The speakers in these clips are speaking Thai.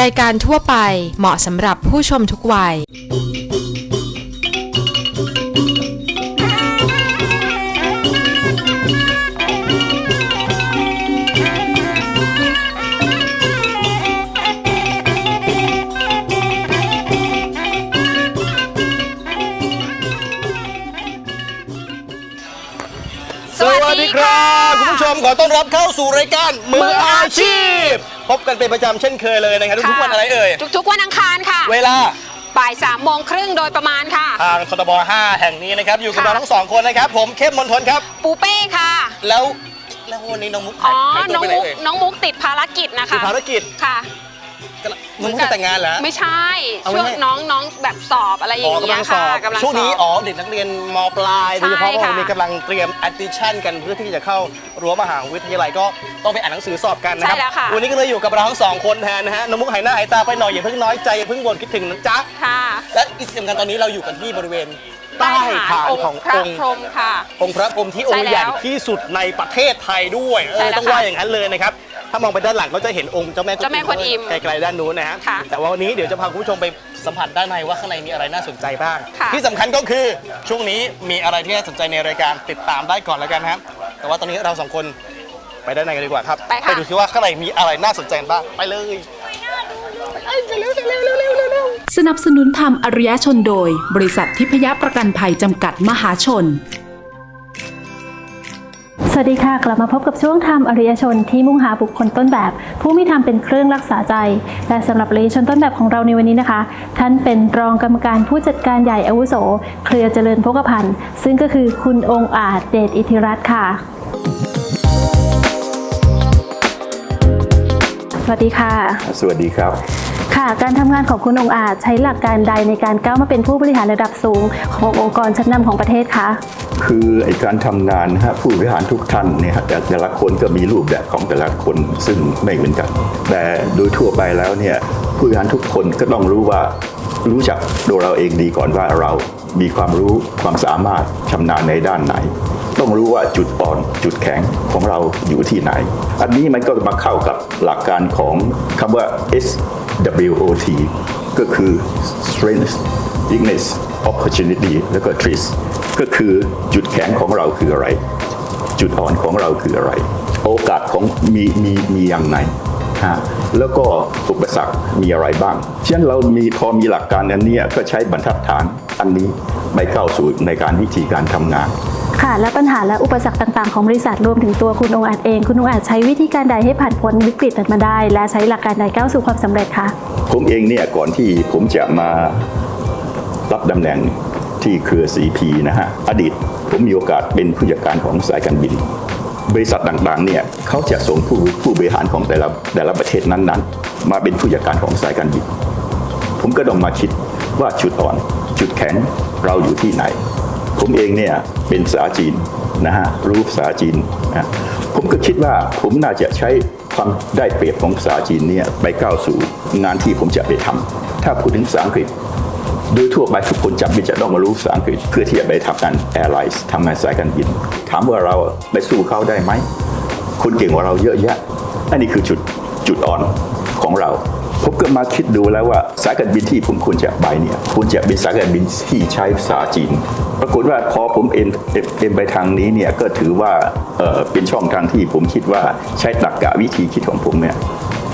รายการทั่วไปเหมาะสำหรับผู้ชมทุกวัย สวัสดีครับ คุณผู้ชมขอต้อนรับเข้าสู่รายการมืออาชีพ พบกันเป็นประจำเช่นเคยเลยนะครับทุกๆวันอะไรเอ่ย ทุกๆวันอังคารค่ะ เวลาบ่ายสามโมงครึ่งโดยประมาณค่ะ ทางทบ5แห่งนี้นะครับ อยู่กับค่ะเราทั้งสองคนนะครับ ผมเข้มมนทนครับ ปูเป้ค่ะ แล้วแล้ววันนี้น้องมุกหาอ๋ยอหายตัน้วองไปไหนมุกเอ่ยน้องมุกติดภารกิจนะคือคะภารกิจ ค่ะ น้องมุกจะแต่งงานแล้ว ไม่ใช่เอาไม่ช่วงใช่น้องน้องแบบสอบอะไรอย่าอ๋องกำเงี้ลัยงสอค่ะบกำลังช่วงนี้สอบอ๋อเด็กนักเรียนมปลายโดยเฉพาะใช่ค่ะวันนี้กำลังเตรียม admission กันเพื่อที่จะเข้ารั้วมหาวิทยาลัยก็ต้องไปอ่านหนังสือสอบกันนะครัใช่แล้วค่ะวันนี้ก็เลยอยู่กับเราทั้งสองคนแทนนะฮะน้องมุกหายหน้าหายตาไปหน่อยอย่าเพิ่งน้อยใจอย่าเพิ่งบ่นคิดถึงนะจ๊ะค่ะและอีกสิ่งสำคัญตอนนี้เราอยู่กันที่บริเวณใต้ฐานของพระองค์พรหมค่ะองค์พระพรหมที่องค์ใช่แล้วใหญ่ที่สุดในประเทศไทยด้วยเอใช่อแล้วต้องค่ะว่าอย่างนั้นเลยนะครับ ถ้ามองไปด้านหลังก็จะเห็นองค์เจ้าแม่เจ้าแม่กวนอิมไกลๆด้านนู้นนะฮะค่ะแต่ว่าวันนี้เดี๋ยวจะพาคุณผู้ชมไปสัมผัสด้านในว่าข้างในมีอะไรน่าสนใจบ้าง ค่ะ ที่สำคัญก็คือช่วงนี้มีอะไรที่น่าสนใจในรายการติดตามได้ก่อนแล้วกันนะครับแต่ว่าตอนนี้เราสองคนไปด้านในกันดีกว่าครับไปค่ะ ดูซิว่าข้างในมีอะไรน่าสนใจบ้างไปเลยสนับสนุนธรรมอริยชนโดย บริษัททิพยประกันภัยจำกัดมหาชนส วัสดีค่ะ กลับมาพบกับช่วงธรรมอริยชนที่มุ่งหาบุคคลต้นแบบ ผู้มีธรรมเป็นเครื่องรักษาใจ และสำหรับอริยชนต้นแบบของเราในวันนี้นะคะ ท่านเป็นรองกรรมการผู้จัดการใหญ่อาวุโส เครือเจริญพกพันธ์ซึ่งก็คือคุณองค์อาจเดชอิทธิรัตน์ค่ะ สวัสดีค่ะ สวัสดีครับ ค่ะ การทำงานของคุณองอาจใช้หลักการใดในการก้าวมาเป็นผู้บริหารระดับสูง ขององค์กรชั้นนำของประเทศคะคือไอการทำงานฮะผู้บริหารทุกท่านเนี่ยแต่แต่ละคนก็มีรูปแบบของแต่ละคนซึ่งไม่เหมือนกัน แต่โดยทั่วไปแล้วเนี่ยผู้บริหารทุกคนก็ต้องรู้ว่ารู้จักตัวเราเองดีก่อนว่าเรามีความรู้ความสามารถชำนาญในด้านไหน ต้องรู้ว่าจุดอ่อนจุดแข็งของเราอยู่ที่ไหน อันนี้มันก็มาเข้ากับหลักการของคำว่า S WOT ก็คือ strength weakness opportunity แล้วก็ threat ก็คือจุดแข็งของเราคืออะไร จุดอ่อนของเราคืออะไร โอกาสของมีมีมีอย่างไหนฮะแล้วก็อุปสรรคมีอะไรบ้างฉะนั้นเรามีพอมีหลักการอันนี้ก็ใช้บรรทัดฐานอันนี้ไปเข้าสู่ในการวิธีการทำงาน ค่ะและปัญหาและอุปสรรคต่างๆของบริษัทรวมถึงตัวคุณองอาจเอง คุณองอาจใช้วิธีการใดให้ผ่านพ้นวิกฤตนั้นมาได้ และใช้หลักการใดก้าวสู่ความสำเร็จคะผมเองเนี่ยก่อนที่ผมจะมารับตำแหน่งที่เครือ CP นะฮะอดีตผมมีโอกาสเป็นผู้จัดการของสายการบิน บริษัทต่างๆเนี่ยเขาจะส่งผู้ผู้บริหารของแต่ละแต่ละประเทศนั้นๆ มาเป็นผู้จัดการของสายการบิน ผมก็ต้องมาคิดว่าจุดอ่อน จุดแข็งเราอยู่ที่ไหน ผมเองเนี่ยเป็นภาษาจีนนะฮะรู้ภาษาจีนนะผมก็คิดว่าผมน่าจะใช้ความได้เปรียบของภาษาจีนเนี่ยไปก้าวสู่งานที่ผมจะไปทำถ้าพูดถึงภาษาอังกฤษโดยทั่วไปทุกคนจำเป็นจะต้องมารู้ภาษาอังกฤษเพื่อที่จะไปทำงานแอร์ไลน์ทำงานสายการบิน ถามว่าเราไปสู้เขาได้ไหมคนเก่งกว่าเราเยอะแยะอันนี้คือจุดจุดอ่อนของเรา ผมก็มาคิดดูแล้วว่าสายการบินที่ผมควรจะไปเนี่ยควรจะเป็นสายการบินที่ใช้ภาษาจีน ปรากฏว่าพอผมเอ็นเอ็นไปทางนี้เนี่ยก็ถือว่าเออเป็นช่องทางที่ผมคิดว่าใช้ตรรกะวิธีคิดของผมเนี่ย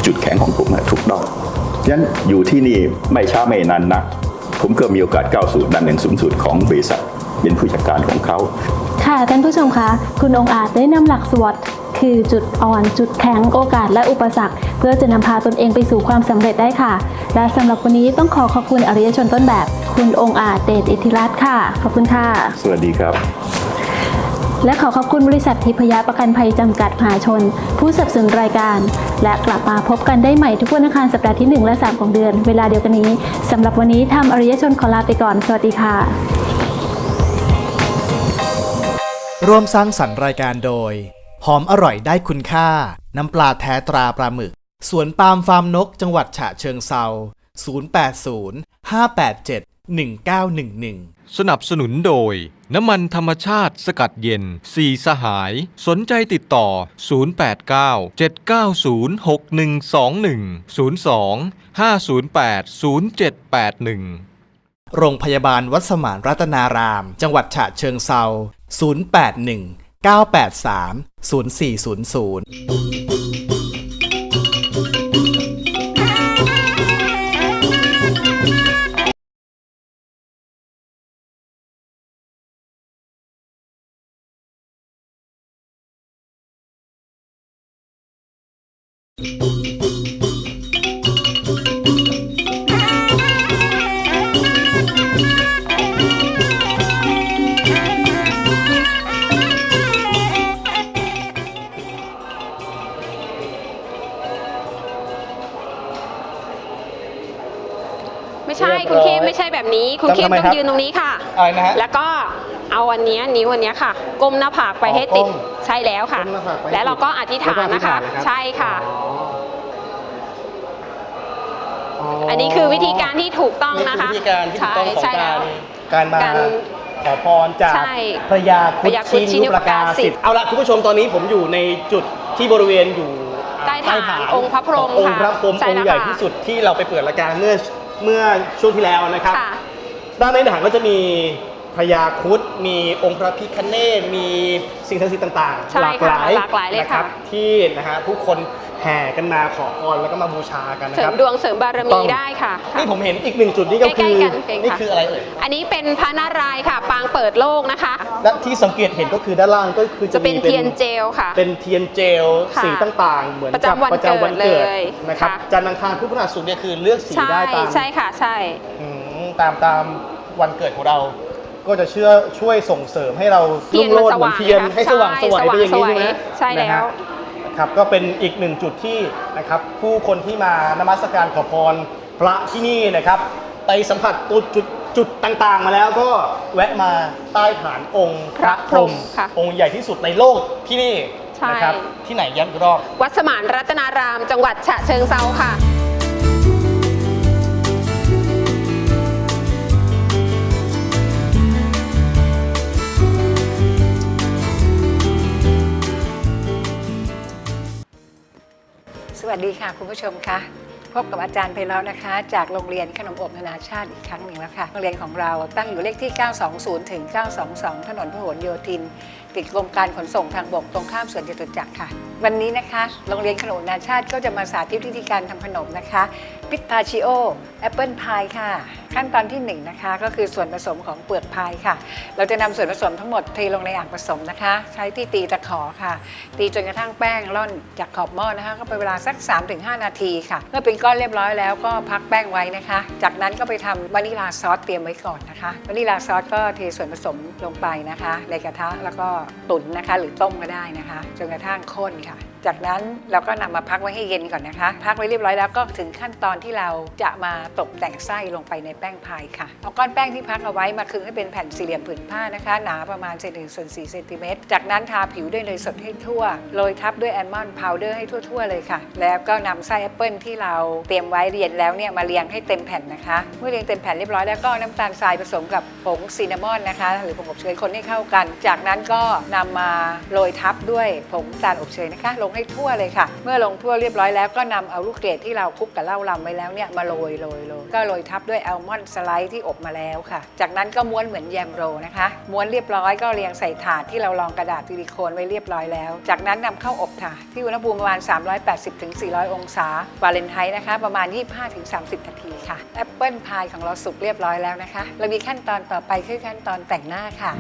จุดแข็งของผมถูกต้องฉะนั้นอยู่ที่นี่ไม่ช้าไม่นานนัก ผมก็มีโอกาสก้าวสู่ตำแหน่งสูงสุดของบริษัทเป็นผู้จัดการของเขา ค่ะท่านผู้ชมคะ คุณองอาจได้นำหลัก SWOT คือจุดอ่อนจุดแข็งโอกาสและอุปสรรค เพื่อจะนำพาตนเองไปสู่ความสำเร็จได้ค่ะ และสำหรับวันนี้ต้องขอขอบคุณอริยชนต้นแบบ คุณองค์อาจเดชอิทธิรัตน์ค่ะ ขอบคุณค่ะ สวัสดีครับและขอขอบคุณบริษัททิพยประกันภัยจำกัดมหาชน ผู้สนับสนุนรายการ และกลับมาพบกันได้ใหม่ทุกวันอังคารสัปดาห์ที่ 1 และ 3 ของเดือน เวลาเดียวกันนี้สำหรับวันนี้ทำอริยชนขอลาไปก่อน สวัสดีค่ะ ร่วมสร้างสรรค์รายการโดย หอมอร่อยได้คุณค่า น้ำปลาแท้ตราปลาหมึก สวนปาล์มฟาร์มนกจังหวัดฉะเชิงเซา080 587 1911 สนับสนุนโดย น้ำมันธรรมชาติสกัดเย็น สี่สหาย สนใจติดต่อ 089 790 6121 02 508 0781โรงพยาบาลวัดสมานรัตนาราม จังหวัดฉะเชิงเซา 081 983 0400ไม่ มทำไมต้อครับ งยืนตรงนี้ค่ะ อะไรนะฮะ แล้วก็เอาอันเนี้ยนิ้วอันเนี้ยค่ะก้มหน้าผากไปอ๋อให้ติดก้มใช่แล้วค่ะ ก้มหน้าผากไปให้แล้วเราก็อธิษฐานแล้วก็อธิษนะคะฐานนะครับ ใช่ค่ะ อ๋ออัอันนี้คือวิธีการที่ถูกต้องนะคะวิธีการที่ถูกต้องของใช่ใช่กาแล้รว การมาการขอพรจากใช่พระยาคพระยาครุรุฑฑชิชินุนุปปกากาสิสิททธิ์ธิ์เอาละคุณผู้ชมตอนนี้ผมอยู่ในจุดที่บริเวณอยู่อ่าใต้ฐานองค์พระพรหมองค์พระพรหมค่ะองค์ใหญ่ใช่แล้วค่ะที่สุดที่เราไปเปิดรายการเมื่อเมื่อช่วงที่แล้วนะครับ ค่ะ ด้านในฐานก็จะมีพญาครุฑมีองค์พระพิคเนศมีสิ่งศักดิ์สิทธิ์ต่างใช่ๆหลากหลายค่ะหลากหลายเลยนะครัค่ะที่นะฮะผู้คนแห่กันมาขอพรแล้วก็มาบูชากันนะเสริครัมบ ดวงเสริมบารต้มีอง ได้ค่ะ นี่ผมเห็นอีกหนึ่งจุดนี่ก็ใกล้คือๆกันเองนี่ค่ะคืออะไรเอ่ยอันนี้เป็นพระนารายณ์ค่ะ ปางเปิดโลกนะคะ และที่สังเกตเห็นก็คือด้านล่างก็คือจะจะเป็มีนเทียนเจลค่ะ เป็นเทียนเจลค่ะสีต่างๆ เหมือนประกับจำวันประจำวันเกิดเกิดเลยนะครับค่ะ จันทร์อังคารพุธพฤหัสศุกร์เนี่ยคือเลือกสีใช่ได้ตามใช่ค่ะ ใช่ อืม ตามตามวันเกิดของเรา ก็จะเชื่อช่วยส่งเสริมให้เราเทียนรุ่งมันโรจน์เหมือนเทียนสว่างให้สว่างใช่สวยไปอย่างนี้สว่างใช่ไหมใช่แล้ว นะฮะครับก็เป็นอีกหนึ่งจุดที่นะครับ ผู้คนที่มานมัสการขอพรพระที่นี่นะครับ ไปสัมผัสตัวจุดจุดต่างๆ มาแล้วก็แวะมาใต้ฐานองค์พระพรหมค่ะองค์ใหญ่ที่สุดในโลกที่นี่ใช่ นะครับที่ไหนย้ำอีกรอบ วัดสมานรัตนาราม จังหวัดฉะเชิงเซาค่ะ วัสดีค่ะคุณผู้ชมคะพบกับอาจารย์ไพเราะนะคะ จากโรงเรียนขนมอบนานาชาติอีกครั้งหนึ่งแล้วค่ะโรงเรียนของเราตั้งอยู่เลขที่ 920 ถึง 922 ถนนพหลโยธิน ติดกรมการขนส่งทางบกตรงข้ามสวนจตุจักรค่ะ วันนี้นะคะโรงเรียนขนมนานชาติก็จะมาสาธิตวิธีการทำขนมนะคะพิตาชิโอแอปเปิลพายค่ะ ขั้นตอนที่หนึ่งนะคะก็คือส่วนผสมของเปลือกพายค่ะ เราจะนำส่วนผสมทั้งหมดเทลงในอ่างผสมนะคะ ใช้ที่ตีตะขอค่ะ ตีจนกระทั่งแป้งร่อนจากขอบหม้อนะคะก็เป็นเวลาสัก 3-5 นาทีค่ะเมื่อเป็นก้อนเรียบร้อยแล้วก็พักแป้งไว้นะคะ จากนั้นก็ไปทำวานิลาซอสเตรียมไว้ก่อนนะคะวานิลาซอสก็เทส่วนผสมลงไปนะคะ ในกระทะแล้วก็ตุ๋นนะคะ หรือต้มก็ได้นะคะจนกระทั่งข้นค่ะ จากนั้นเราก็นำมาพักไว้ให้เย็นก่อนนะคะ พักไว้เรียบร้อยแล้วก็ถึงขั้นตอนที่เราจะมาตกแต่งไส้ลงไปในแป้งพายค่ะ เอาก้อนแป้งที่พักเอาไว้มาคลึงให้เป็นแผ่นสี่เหลี่ยมผืนผ้านะคะ หนาประมาณเซนหนึ่งส่วนสี่เซนติเมตร จากนั้นทาผิวด้วยเนยสดให้ทั่ว โรยทับด้วยแอลมอนด์พาวเดอร์ให้ทั่ว ๆ เลยค่ะ แล้วก็นำไส้แอปเปิลที่เราเตรียมไว้เรียนแล้วเนี่ยมาเรียงให้เต็มแผ่นนะคะ เมื่อเรียงเต็มแผ่นเรียบร้อยแล้วก็น้ำตาลทรายผสมกับผงซินนามอนนะคะ หรือผงอบเชยคนให้เข้ากัน จากนั้นก็นำมาโรยทับด้วยผงตาลอบเชยนะคะลงให้ทั่วเลยค่ะ เมื่อลงทั่วเรียบร้อยแล้วก็นำเอาลูกเกดที่เราคลุกกับเหล้าลำไว้แล้วเนี่ยมาโรยโรยโรยก็โรยทับด้วยแอลมอนด์สไลด์ที่อบมาแล้วค่ะ จากนั้นก็ม้วนเหมือนแยมโรนะคะ ม้วนเรียบร้อยก็เรียงใส่ถาดที่เรารองกระดาษซิลิโคนไว้เรียบร้อยแล้ว จากนั้นนำเข้าอบค่ะ ที่อุณหภูมิประมาณ 380-400 องศาฟาเรนไฮต์นะคะประมาณ 25-30 นาทีค่ะแอปเปิลพายของเราสุกเรียบร้อยแล้วนะคะ เรามีขั้นตอนต่อไปคือขั้นตอนแต่งหน้าค่ะ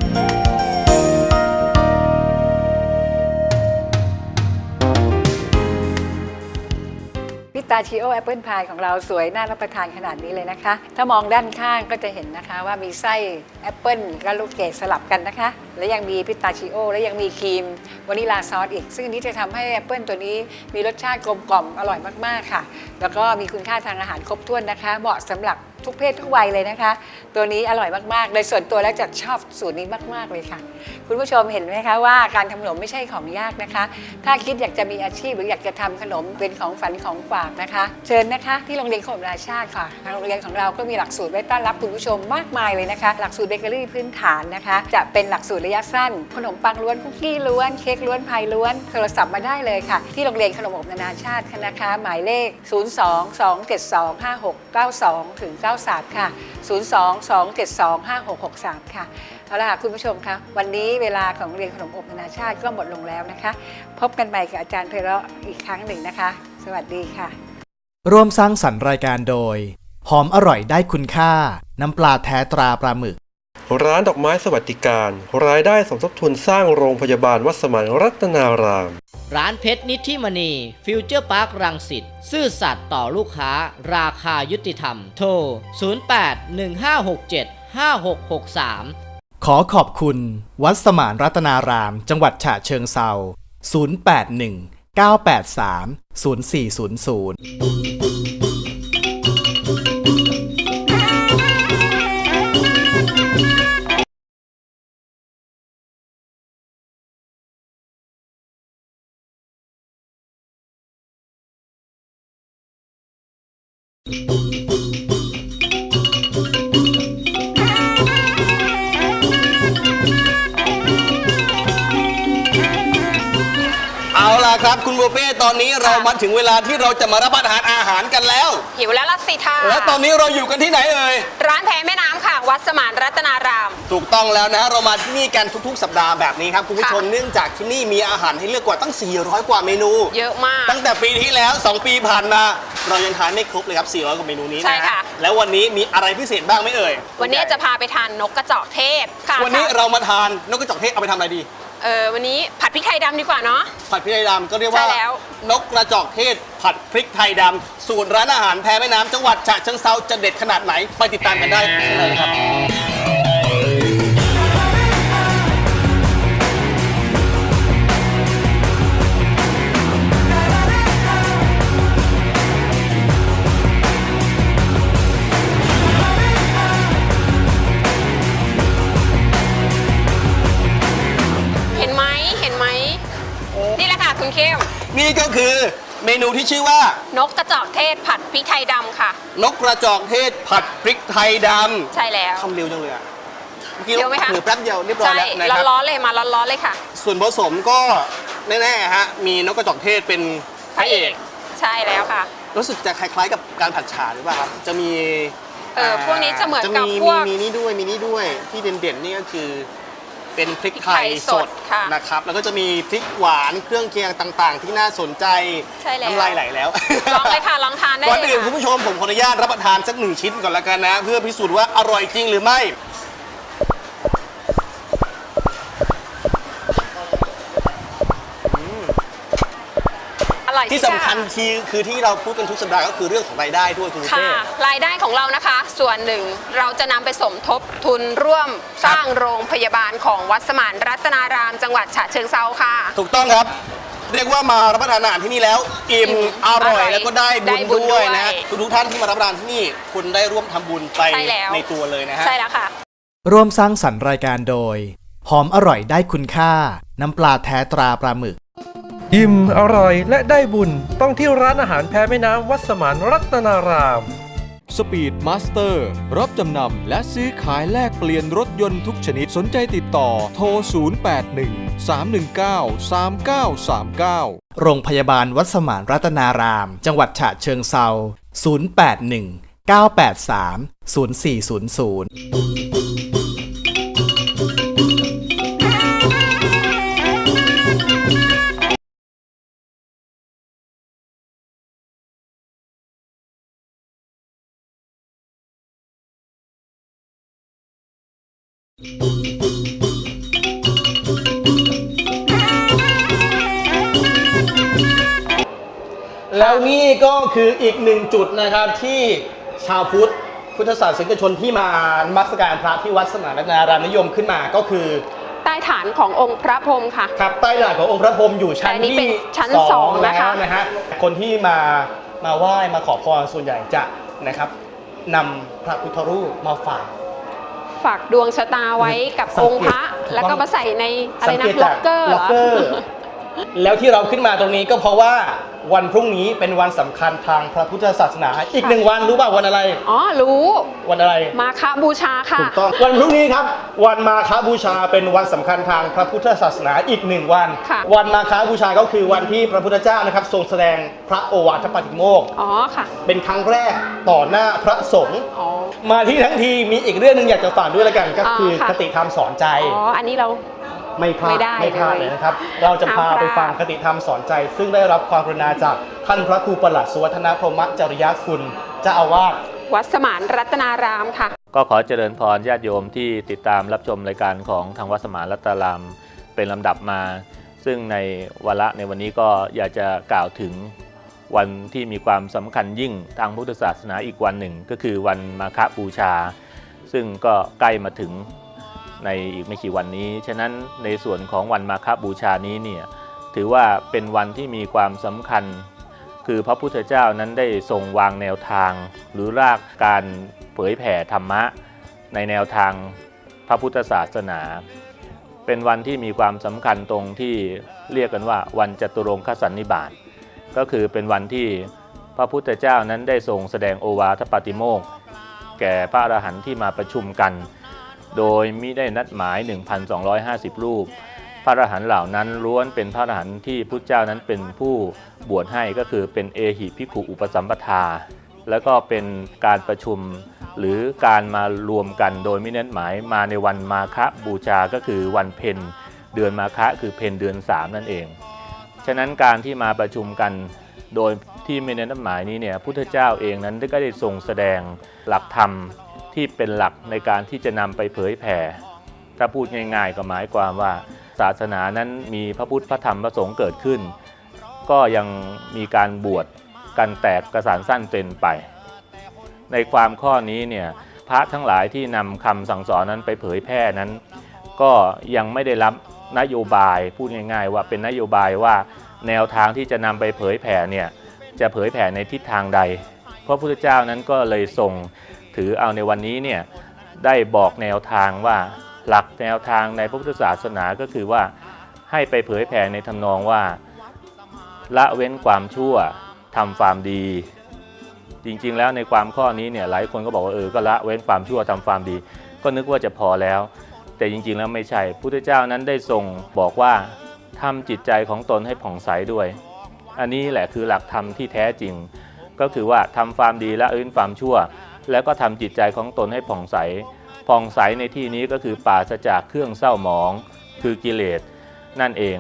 ตาชิโอแอปเปิลพายของเราสวยน่ารับประทานขนาดนี้เลยนะคะ ถ้ามองด้านข้างก็จะเห็นนะคะว่ามีไส้แอปเปิลกับลูกเกดสลับกันนะคะ และยังมีพิตาชิโอ และยังมีครีมวานิลาซอสอีก ซึ่งอันนี้จะทำให้แอปเปิลตัวนี้มีรสชาติกลมกล่อมอร่อยมากๆค่ะ แล้วก็มีคุณค่าทางอาหารครบถ้วนนะคะ เหมาะสำหรับ ทุกเพศทุกวัยเลยนะคะ ตัวนี้อร่อยมากๆ โดยส่วนตัวแล้วจะชอบสูตรนี้มากๆเลยค่ะ คุณผู้ชมเห็นไหมคะว่าการทำขนมไม่ใช่ของยากนะคะ ถ้าคิดอยากจะมีอาชีพหรืออยากจะทำขนมเป็นของฝันของฝากนะคะ เชิญนะคะ ที่โรงเรียนขนมนานาชาติค่ะทางโรงเรียนของเราก็มีหลักสูตรไว้ต้อนรับคุณผู้ชมมากมายเลยนะคะ หลักสูตรเบเกอรี่พื้นฐานนะคะ จะเป็นหลักสูตรระยะสั้น ขนมปังล้วนคุกกี้ล้วนเค้กล้วนพายล้วนโทรศัพท์มาได้เลยค่ะ ที่โรงเรียนขนมอบนานาชาตินะคะ หมายเลข 0 2 2 7 2 5 6 9 2ถึง93 ค่ะ 0 2 2 7 2 5 6 6 3 ค่ะ เอาล่ะคุณผู้ชมคะวันนี้เวลาของเรียนขนมอบนานาชาติก็หมดลงแล้วนะคะ พบกันใหม่กับอาจารย์เพลาะอีกครั้งหนึ่งนะคะ สวัสดีค่ะ ร่วมสร้างสรรค์รายการโดย หอมอร่อยได้คุณค่า น้ำปลาแท้ตราปลาหมึก ร้านดอกไม้สวัสดิการ รายได้สมทบทุนสร้างโรงพยาบาลวัดสมานรัตนาราม ร้านเพชรนิธิมณี ฟิวเจอร์พาร์ครังสิตซื่อสัตย์ต่อลูกค้า ราคายุติธรรม โทร 0815675663 ขอขอบคุณ วัดสมานรัตนาราม จังหวัดฉะเชิงเซา081 983 0400 เรามาถึงเวลาที่เราจะมารับประทานอาหารกันแล้ว หิวแล้วล่ะสิท่าและตอนนี้เราอยู่กันที่ไหนเอ่ย ร้านแพแม่น้ำค่ะ วัดสมานรัตนาราม ถูกต้องแล้วนะเรามาที่นี่กันทุกๆ สัปดาห์แบบนี้ครับคุณผู้ชมค่ะเนื่องจากที่นี่มีอาหารให้เลือกกว่าตั้ง 400 กว่าเมนู เยอะมาก ตั้งแต่ปีที่แล้ว 2 ปีผ่านมา เรายังทานไม่ครบเลยครับ 400 กว่าเมนูนี้ใช่นะฮะค่ะ แล้ววันนี้มีอะไรพิเศษบ้างไหมเอ่ย วันนี้จะพาไปทานนกกระจอกเทศค่ะวันนี้เรามาทานนกกระจอกเทศเอาไปทำอะไรดี เออวันนี้ผัดพริกไทยดำดีกว่าเนาะ ผัดพริกไทยดำก็เรียกว่าใช่แล้ว นกกระจอกเทศ ผัดพริกไทยดำสูตรร้านอาหารแพแม่น้ำจังหวัดฉะเชิงเซาจะเด็ดขนาดไหนไปติดตามกันได้ข้างในเลยครับ นูที่ชื่อว่า นกกระจอกเทศผัดพริกไทยดำค่ะ นกกระจอกเทศผัดพริกไทยดำใช่แล้วทำเร็วจังเลยอะเมื่อกี้เร็วไหมคะเผือแป๊บเดียวเรียบร้อยใช่แล้วนะครับร้อนๆเลยมาร้อนๆเลยค่ะ ส่วนผสมก็แน่ๆฮะมีนกกระจอกเทศเป็นพระเอกใช่แล้วค่ะ รู้สึกจะคล้ายๆกับการผัดฉาหรือเปล่าครับจะมีเออพวกนี้จะเหมือนกับจะมีพวกมีนี่ด้วยมีนี่ด้วยที่เด่นๆนี่ก็คือ เป็นพริกไทยพริกไทยสสดดค่ะนะครับ แล้วก็จะมีพริกหวานเครื่องเคียงต่างๆ ที่น่าสนใจใช่แล้วน้ำลายไหลแล้วลองเลยค่ะลองทานได้ก่อนเลยอื่นค่ะคุณผู้ชมผมขออนุญาตรับประทานสักหนึ่งชิ้นก่อนละกันนะ เพื่อพิสูจน์ว่าอร่อยจริงหรือไม่ อร่อยที่สำคัญคือคือที่เราพูดกันทุกสัปดาห์ก็คือเรื่องของรายได้ด้วยคุณบุฟค่ะเป้ รายได้ของเรานะคะ ส่วนหนึ่งเราจะนำไปสมทบทุนร่วมสร้างโรงพยาบาลของวัดสมานรัตนาราม จังหวัดฉะเชิงเซาค่ะ ถูกต้องครับ เรียกว่ามารับประทานอาหารที่นี่แล้ว อิ่มอิ่มอร่อยอร่อยแล้วก็ได้ได้บุบุญญด้วยด้วยนะทุกทุกๆท่านที่มารับประทานที่นี่คุณได้ร่วมทำบุญไปใช่แล้ว ในตัวเลยนะฮะ ใช่แล้วค่ะ ร่วมสร้างสรรค์รายการโดย หอมอร่อยได้คุณค่า น้ำปลาแท้ตราปลาหมึก อิ่มอร่อยและได้บุญต้องที่ร้านอาหารแพแม่น้ำวัดสมานรัตนารามสปีดมาสเตอร์รับจำนำและซื้อขายแลกเปลี่ยนรถยนต์ทุกชนิดสนใจติดต่อโทร 081 319 3939 โรงพยาบาลวัดสมานรัตนาราม จังหวัดฉะเชิงเซา081 983 0400 แล้วนี่ก็คืออีกหนึ่งจุดนะครับที่ชาวพุทธพุทธศาสนิกชนที่มานมัสการพระที่วัดสมานรัตนารามนิยมขึ้นมาก็คือใต้ฐานขององค์พระพรหมค่ะ ครับใต้หลังขององค์พระพรหมอยู่ชั้นแต่อันนี้ที่เป็นชั้นสองแล้นะคะวนะฮะคนที่มามาไหว้มาขอพรส่วนใหญ่จะนะครับนำพระพุทธรูปมาฝาก ฝากดวงชะตาไว้กับองค์พระ แล้วก็มาใส่ในอะไรนะสังเกตล็จาอกเกอร์เหรล็อกเกอร์อแล้วที่เราขึ้นมาตรงนี้ก็เพราะว่า วันพรุ่งนี้เป็นวันสำคัญทางพระพุทธศาสนา อีกหนึ่งวันรู้ป่ะวันอะไร อ๋อ รู้ วันอะไร มาคบูชาค่ะ ถูกต้องวันพรุ่งนี้ครับ วันมาฆบูชาเป็นวันสำคัญทางพระพุทธศาสนาอีกหนึ่งวัน ค่ะ วันมาฆบูชาก็คือวันที่พระพุทธเจ้านะครับทรงแสดงพระโอวาทปาติโมกข์อ๋อค่ะ เป็นครั้งแรกต่อหน้าพระสงฆ์อ๋อ มาที่ทั้งทีมีอีกเรื่องหนึ่งอยากจะฝากด้วยละกันก็คืออ๋อค่ะ คติธรรมสอนใจ อ๋อ อันนี้เรา ไม่พลาดไม่ได้พลาดเลยเลยนะครับ เราจะพาห้ามพลาด ไปฟังคติธรรมสอนใจ ซึ่งได้รับความกรุณาจากท่านพระครูประหลัดสุวัฒนพรหมจริยคุณเจ้าอาวาส วัดสมานรัตนารามค่ะ ก็ขอเจริญพรญาติโยมที่ติดตามรับชมรายการของทางวัดสมานรัตนารามเป็นลำดับมา ซึ่งในวาระในวันนี้ก็อยากจะกล่าวถึงวันที่มีความสำคัญยิ่งทางพุทธศาสนาอีกวันหนึ่ง ก็คือวันมาฆบูชา ซึ่งก็ใกล้มาถึง ในอีกไม่กี่วันนี้ ฉะนั้นในส่วนของวันมาฆบูชานี้เนี่ยถือว่าเป็นวันที่มีความสำคัญ คือพระพุทธเจ้านั้นได้ทรงวางแนวทาง หรือรากการเผยแผ่ธรรมะ ในแนวทางพระพุทธศาสนา เป็นวันที่มีความสำคัญตรงที่เรียกกันว่าวันจตุรงคสันนิบาตก็คือเป็นวันที่พระพุทธเจ้านั้นได้ทรงแสดงโอวาทปาติโมกแก่พระอรหันต์ที่มาประชุมกัน โดยมิได้นัดหมาย 1,250 รูป พระอรหันต์เหล่านั้นล้วนเป็นพระอรหันต์ที่พุทธเจ้านั้นเป็นผู้บวชให้ก็คือเป็นเอหิภิกขุอุปสัมปทา แล้วก็เป็นการประชุมหรือการมารวมกันโดยไม่นัดหมายมาในวันมาฆบูชาก็คือวันเพ็ญเดือนมาฆะคือเพ็ญเดือน 3 นั่นเอง ฉะนั้นการที่มาประชุมกันโดยที่ไม่ได้นหมายนี้เนี่ยพุทธเจ้าเองนั้นก็ได้ทรงแสดงหลักธรรม ที่เป็นหลักในการที่จะนำไปเผยแผ่ ถ้าพูดง่าย ๆ ก็หมายความว่าศาสนานั้นมีพระพุทธพระธรรมพระสงฆ์เกิดขึ้น ก็ยังมีการบวชกันแตกกระสานสั้นเป็นไป ในความข้อนี้เนี่ยพระทั้งหลายที่นำคำสั่งสอนนั้นไปเผยแพร่นั้น ก็ยังไม่ได้รับนโยบายพูดง่าย ๆ ว่าเป็นนโยบายว่าแนวทางที่จะนำไปเผยแผ่เนี่ยจะเผยแผ่ในทิศทางใดเพราะพระพุทธเจ้านั้นก็เลยทรง ถือเอาในวันนี้เนี่ยได้บอกแนวทางว่าหลักแนวทางในพระพุทธศาสนาก็คือว่าให้ไปเผยแผ่ในทำนองว่า ละเว้นความชั่วทำความดี จริงๆแล้วในความข้อนี้เนี่ยหลายคนก็บอกว่าเออก็ละเว้นความชั่วทำความดี ก็นึกว่าจะพอแล้ว แต่จริงๆแล้วไม่ใช่พุทธเจ้านั้นได้ทรงบอกว่าทำจิตใจของตนให้ผ่องใสด้วย อันนี้แหละคือหลักธรรมที่แท้จริง ก็คือว่าทำความดีละเว้นความชั่ว แล้วก็ทำจิตใจของตนให้ผ่องใส ผ่องใสในที่นี้ก็คือปราศจากเครื่องเศร้าหมอง คือกิเลสนั่นเอง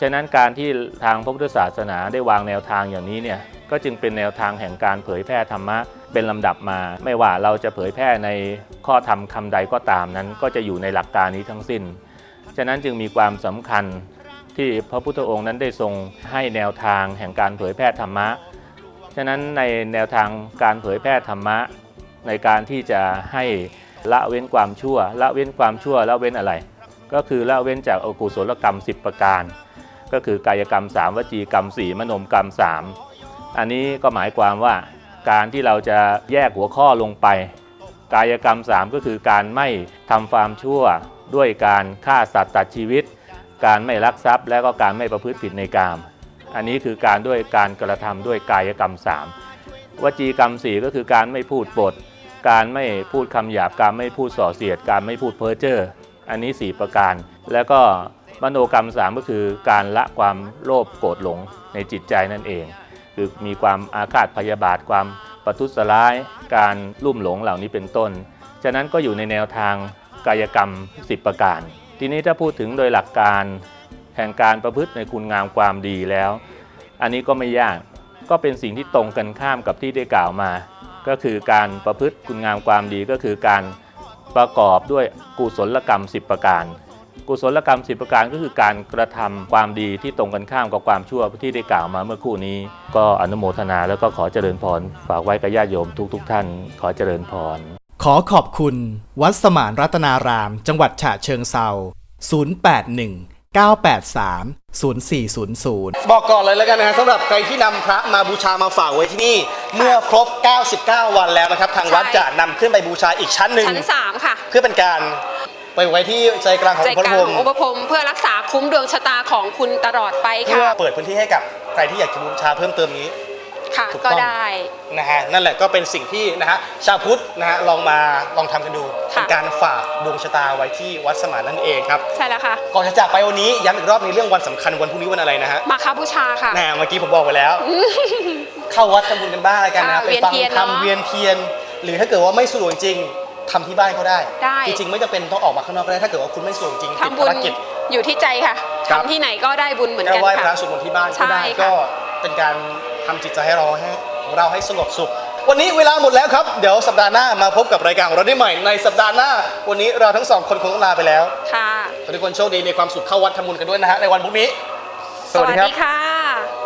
ฉะนั้นการที่ทางพระพุทธศาสนาได้วางแนวทางอย่างนี้เนี่ยก็จึงเป็นแนวทางแห่งการเผยแพร่ธรรมะเป็นลำดับมา ไม่ว่าเราจะเผยแพร่ในข้อธรรมคำใดก็ตามนั้น ก็จะอยู่ในหลักการนี้ทั้งสิ้น ฉะนั้นจึงมีความสำคัญที่พระพุทธองค์นั้นได้ทรงให้แนวทางแห่งการเผยแพร่ธรรมะ ฉะนั้นในแนวทางการเผยแพร่ธรรมะ ในการที่จะให้ละเว้นความชั่ว ละเว้นความชั่วละเว้นอะไร ก็คือละเว้นจากอกุศลกรรม 10 ประการ ก็คือกายกรรม 3 วจีกรรม 4 มโนมกรรม 3 อันนี้ก็หมายความว่าการที่เราจะแยกหัวข้อลงไป กายกรรม 3 ก็คือการไม่ทำความชั่วด้วยการฆ่าสัตว์ตัดชีวิต การไม่ลักทรัพย์ และก็การไม่ประพฤติผิดในกาม อันนี้คือการด้วยการกระทำด้วยกายกรรม 3 วจีกรรม 4 ก็คือการไม่พูดปด การไม่พูดคำหยาบ การไม่พูดส่อเสียด การไม่พูดเพ้อเจ้อ อันนี้ 4 ประการ แล้วก็มโนกรรม 3 ก็คือการละความโลภโกรธหลงในจิตใจนั่นเอง คือมีความอาฆาตพยาบาทความประทุษร้าย การลุ่มหลงเหล่านี้เป็นต้น ฉะนั้นก็อยู่ในแนวทางกายกรรม 10 ประการ ทีนี้ถ้าพูดถึงโดยหลักการ แห่งการประพฤติในคุณงามความดีแล้ว อันนี้ก็ไม่ยากก็เป็นสิ่งที่ตรงกันข้ามกับที่ได้กล่าวมา ก็คือการประพฤติคุณงามความดีก็คือการประกอบด้วยกุศลกรรม 10 ประการ กุศลกรรม 10 ประการก็คือการกระทำความดีที่ตรงกันข้ามกับความชั่วที่ได้กล่าวมาเมื่อคู่นี้ ก็อนุโมทนาแล้วก็ขอเจริญพรฝากไว้กับญาติโยมทุกๆทท่าน ขอเจริญพร ขอขอบคุณ วัดสมานรัตนาราม จังหวัดฉะเชิงเซา081 983 0400 บอกก่อนเลยแล้วกันนะฮะสำหรับใครที่นำพระมาบูชามาฝากไว้ที่นี่ เมื่อครบ 99 วันแล้วนะครับ ทางวัดใช่จะนำขึ้นไปบูชาอีกชั้นหนึ่งชั้น3ค่ะ เพื่อเป็นการไปไว้ที่ใจกลางของใจพระกลางพรหมของอุปพรมเพื่อรักษาคุ้มดวงชะตาของคุณตลอดไปเพื่อค่ะเปิดพื้นที่ให้กับใครที่อยากจะบูชาเพิ่มเติมนี้ ค่ะถูกก็ต้อง ได้ นะฮะนั่นแหละก็เป็นสิ่งที่นะฮะชาวพุทธนะฮะลองมาลองทำกันดูค่ะ เป็นการฝากดวงชะตาไว้ที่วัดสมานนั่นเองครับใช่แล้วค่ะ ก่อนจะจากไปวันนี้ย้ำอีกรอบในเรื่องวันสำคัญวันพรุ่งนี้วันอะไรนะฮะมาคาบูชาค่ะแหน่เมื่อกี้ผมบอกไปแล้ว เข้าวัดทำบุญกันบ้างอะไรกันนะค่ะไปฟังเวียนเทียนทำเนอะเวียนเทียน หรือถ้าเกิดว่าไม่สะดวกจริงทำที่บ้านก็ได้ ได้ จริงๆไม่จำเป็นต้องออกมาข้างนอกก็ได้ถ้าเกิดว่าคุณไม่สะดวกจริงติดทำบุญภารกิจ อยู่ที่ใจค่ะครับ ทำที่ไหนก็ได้บุญเหมือนแค่กันไหว้พค่ะ ระสวดมนต์ที่บ้านก็ได้ใช่ค่ะ ก็เป็นการ ทำจิตใจให้เราให้ของเราให้สงบสุข วันนี้เวลาหมดแล้วครับ เดี๋ยวสัปดาห์หน้ามาพบกับรายการของเราได้ใหม่ในสัปดาห์หน้า วันนี้เราทั้งสองคนคงต้องลาไปแล้วค่ะขอให้ทุกคนโชคดีมีความสุขเข้าวัดทำบุญกันด้วยนะฮะในวันพรุ่งนี้ สวัสดีค่ะ